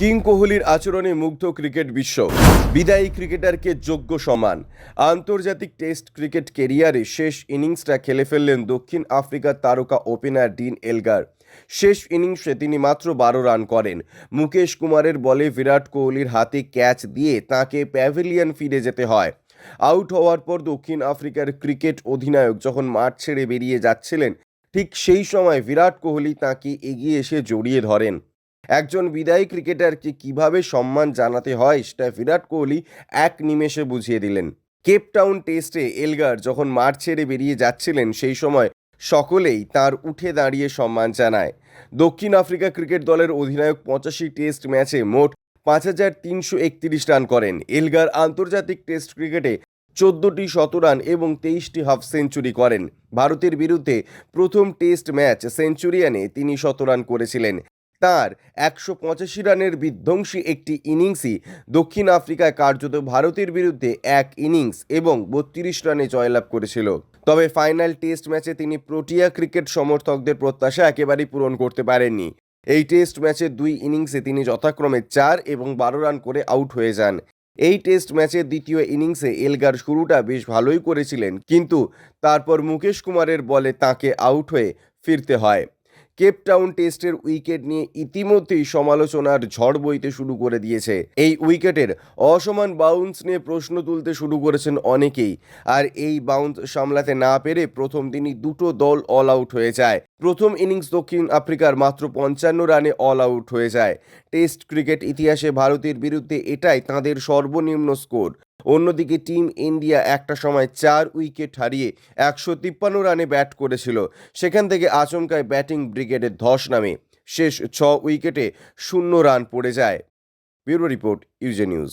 King কোহলির আচরণে মুগ্ধ ক্রিকেট বিশ্ব। বিদায়ী ক্রিকেটারকে যোগ্য সমান। আন্তর্জাতিক টেস্ট ক্রিকেট কেরিয়ারে শেষ ইনিংসটা খেলে ফেললেন দক্ষিণ আফ্রিকার তারকা ওপেনার ডিন এলগার। শেষ ইনিংসে তিনি মাত্র বারো রান করেন। মুকেশ কুমারের বলে বিরাট কোহলির হাতে ক্যাচ দিয়ে তাকে প্যাভিলিয়ন ফিরে যেতে হয়। আউট হওয়ার পর দক্ষিণ আফ্রিকার ক্রিকেট অধিনায়ক যখন মাঠ ছেড়ে বেরিয়ে যাচ্ছিলেন, ঠিক সেই সময় বিরাট কোহলি তাকে এগিয়ে এসে জড়িয়ে ধরেন। একজন বিদায়ী ক্রিকেটারকে কীভাবে সম্মান জানাতে হয় সেটা বিরাট কোহলি এক নিমেষে বুঝিয়ে দিলেন। কেপটাউন টেস্টে এলগার যখন মাঠ ছেড়ে বেরিয়ে যাচ্ছিলেন সেই সময় সকলেই তার উঠে দাঁড়িয়ে সম্মান জানায়। দক্ষিণ আফ্রিকা ক্রিকেট দলের অধিনায়ক পঁচাশি টেস্ট ম্যাচে মোট পাঁচ হাজার তিনশো একত্রিশ রান করেন। এলগার আন্তর্জাতিক টেস্ট ক্রিকেটে চোদ্দোটি শতরান এবং তেইশটি হাফ সেঞ্চুরি করেন। ভারতের বিরুদ্ধে প্রথম টেস্ট ম্যাচ সেঞ্চুরিয়ানে তিনি শতরান করেছিলেন। তার একশো পঁচাশি রানের বিধ্বংসী একটি ইনিংসই দক্ষিণ আফ্রিকায় কার্যত ভারতের বিরুদ্ধে এক ইনিংস এবং বত্রিশ রানে জয়লাভ করেছিল। তবে ফাইনাল টেস্ট ম্যাচে তিনি প্রোটিয়া ক্রিকেট সমর্থকদের প্রত্যাশা একেবারেই পূরণ করতে পারেননি। এই টেস্ট ম্যাচের দুই ইনিংসে তিনি যথাক্রমে চার এবং বারো রান করে আউট হয়ে যান। এই টেস্ট ম্যাচের দ্বিতীয় ইনিংসে এলগার শুরুটা বেশ ভালোই করেছিলেন, কিন্তু তারপর মুকেশ কুমারের বলে তাকে আউট হয়ে ফিরতে হয়। কেপটাউন টেস্টের উইকেট নিয়ে ইতিমধ্যেই সমালোচনার ঝড় বইতে শুরু করে দিয়েছে। এই উইকেটের অসমান বাউন্স নিয়ে প্রশ্ন তুলতে শুরু করেছেন অনেকেই। আর এই বাউন্স সামলাতে না পেরে প্রথম দিনই দুটো দল অল আউট হয়ে যায়। প্রথম ইনিংস দক্ষিণ আফ্রিকার মাত্র পঞ্চান্ন রানে অল আউট হয়ে যায়। টেস্ট ক্রিকেট ইতিহাসে ভারতের বিরুদ্ধে এটাই তাদের সর্বনিম্ন স্কোর। অন্যদিকে টিম ইন্ডিয়া একটা সময় চার উইকেট হারিয়ে একশো তিপ্পান্ন রানে ব্যাট করেছিল। সেখান থেকে আচমকায় ব্যাটিং ব্রিগেডের ধস নামে শেষ ছ উইকেটে শূন্য রান পড়ে যায়। ব্যুরো রিপোর্ট, ইউজে নিউজ।